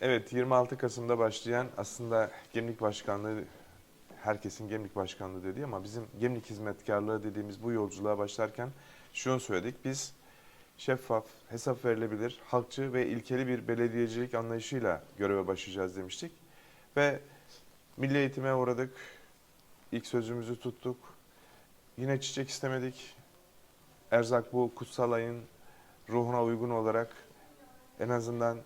Evet 26 Kasım'da başlayan aslında Gemlik Başkanlığı herkesin Gemlik Başkanlığı dediği ama bizim Gemlik Hizmetkarlığı dediğimiz bu yolculuğa başlarken şunu söyledik. Biz şeffaf, hesap verilebilir, halkçı ve ilkeli bir belediyecilik anlayışıyla göreve başlayacağız demiştik. Ve milli eğitime uğradık. İlk sözümüzü tuttuk. Yine çiçek istemedik. Erzak bu kutsal ayın ruhuna uygun olarak en azından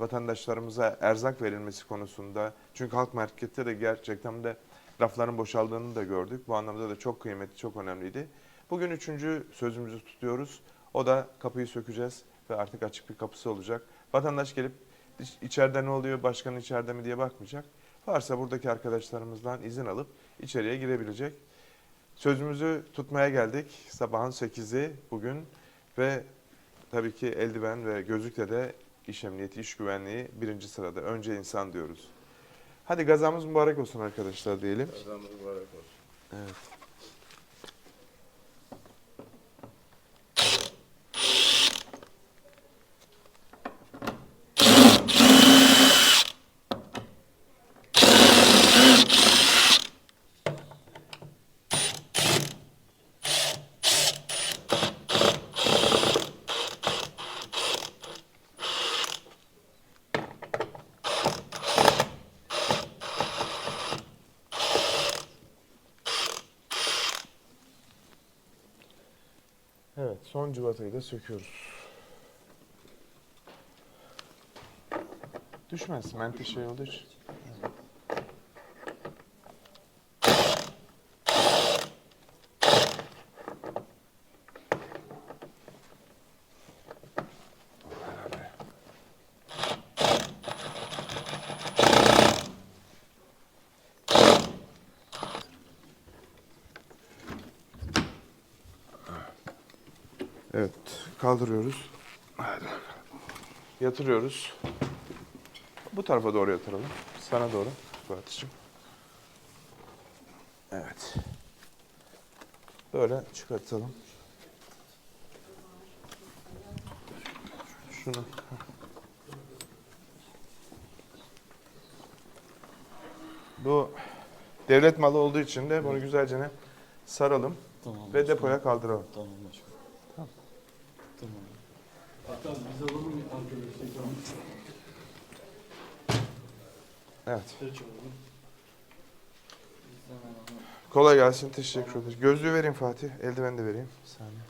vatandaşlarımıza erzak verilmesi konusunda çünkü halk markette de gerçekten de rafların boşaldığını da gördük. Bu anlamda da çok kıymetli, çok önemliydi. Bugün üçüncü sözümüzü tutuyoruz. O da kapıyı sökeceğiz ve artık açık bir kapısı olacak. Vatandaş gelip iç- içeride ne oluyor, başkan içeride mi diye bakmayacak. Varsa buradaki arkadaşlarımızdan izin alıp içeriye girebilecek. Sözümüzü tutmaya geldik. Sabahın 8'i bugün ve tabii ki eldiven ve gözlükle de iş emniyeti, iş güvenliği birinci sırada. Önce insan diyoruz. Hadi gazamız mübarek olsun arkadaşlar diyelim. Kazamız mübarek olsun. Evet. Evet, son cıvatayı da söküyoruz. Düşmez, menteşe olduğu için. Evet, kaldırıyoruz. Hadi. Yatırıyoruz. Bu tarafa doğru yatıralım. Sana doğru Fuat'cığım. Evet. Böyle çıkartalım. Şunu. Bu devlet malı olduğu için de bunu güzelce saralım Tamam. ve depoya kaldıralım. Tamam. Tamam. Hatta biz alalım mı arkadaşlar? Evet. Kolay gelsin. Teşekkür ederiz. Gözlüğü vereyim Fatih. Eldiven de vereyim. Bir saniye.